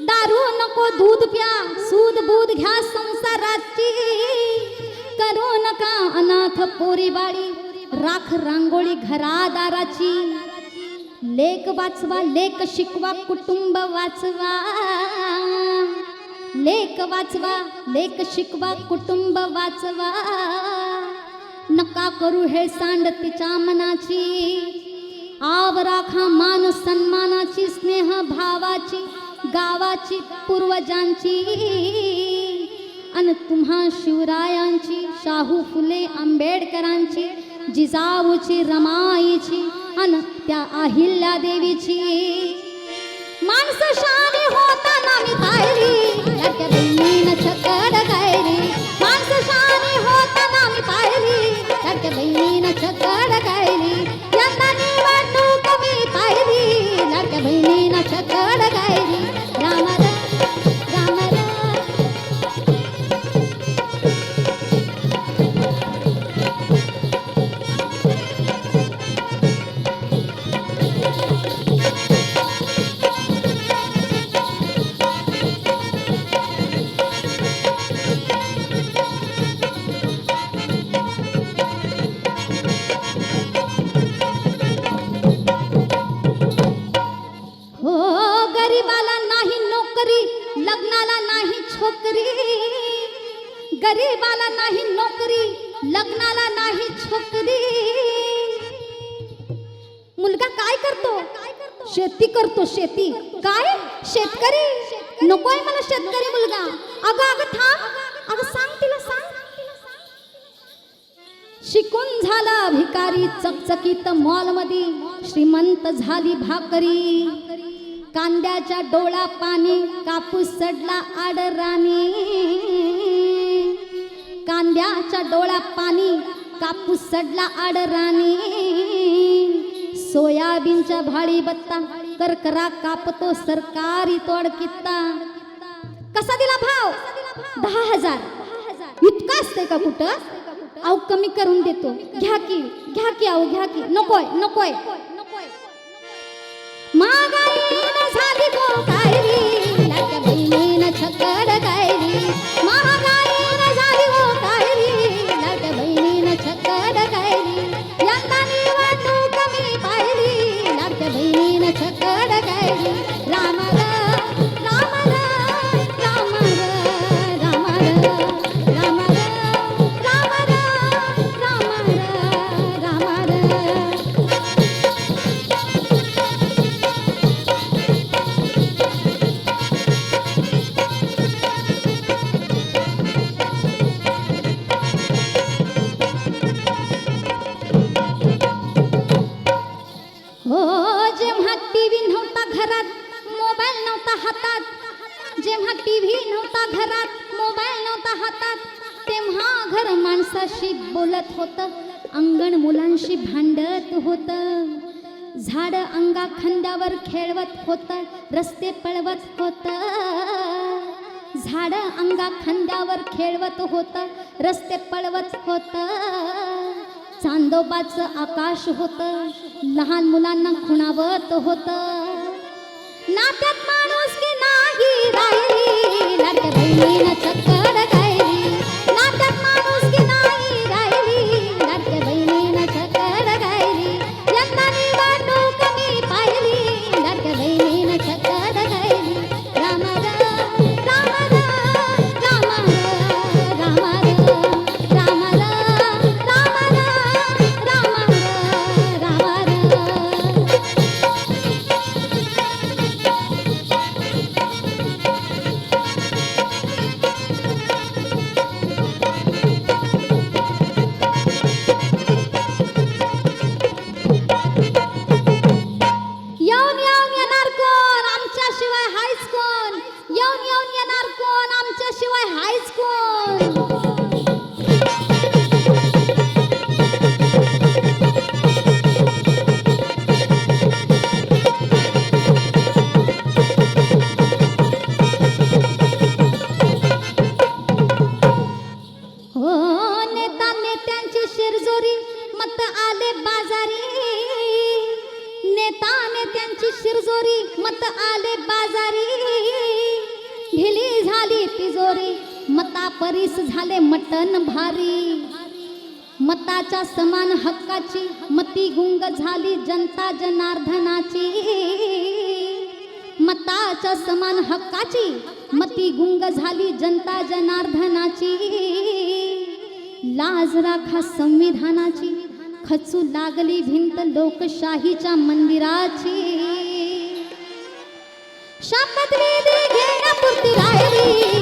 दारू नको दूध प्या सूद बूद घ्या संसाराची. करू नका अनाथ पोरी बाळी राख रांगोळी घरादाराची. लेख वाचवा लेख शिकवा कुटुंब वाचवा. लेख वाचवा लेख शिकवा कुटुंब वाचवा. नका करू हे सांड तिच्या मनाची. आव राखा मान सन्मानाची स्नेह भावाची गावाची पूर्वजांची. अन तुम्हा शिवरायांची शाहू फुले आंबेडकरांची जिजाऊची रमाईची अन त्या अहिल्या देवीची. माणसं शाने होताना मी पाहिली. गरीबाला नाही नोकरी लग्नाला नाही छोकरी. मुलगा काय करतो? शेती करतो शेती. काय? शेतकरी. नकोय मला शेतकरी मुलगा. अगं अगं थांब. अगं सांग तिला सांग. शिकून झाला भिकारी चकचकीत मॉलमध्ये श्रीमंत झाली भाकरी. कांद्याच्या डोळा पाणी कापूस सडला आडराणी. कांद्याच्या डोळा पाणी कापूस सडला आडराणी सोयाबीनच्या भाळी बत्ता करकरा कापतो सरकारी तोड कित्ता. कसा दिला भाव? दहा हजार. इतका असते का कुठं? अहो कमी करून देतो. घ्या की घ्या की अहो घ्या की. नकोय नकोय. महागाईनं झाली गो लाडक्या बहिणीनं छकड गायली. टीव्ही नव्हता घरात मोबाईल नव्हता हातात. तेव्हा घर माणसाशी बोलत होतं अंगण मुलांशी भांडत होतं. झाड अंगा खांद्यावर खेळवत होतं रस्ते पळवत होतं. झाड अंगा खांद्यावर खेळवत होतं रस्ते पळवत होतं. चांदोबाचं आकाश होतं लहान मुलांना खुणावत होतं. नात्यात त्यांचे शिरजोरी मत आले बाजारी. नेता नेत्यांची शिरजोरी मत आले बाजारी. ढिली झाली तिजोरी मता परीस झाले मटन भारी. मताच्या समान हक्काची मती गुंग झाली जनता जनार्दनाची. मताच्या समान हक्काची मती गुंग झाली जनता जनार्दनाची. लाज राखा संविधानाची. खचू लागली भिंत लोकशाहीच्या मंदिराची. शपथविधी घेण्यापुरती राहिली.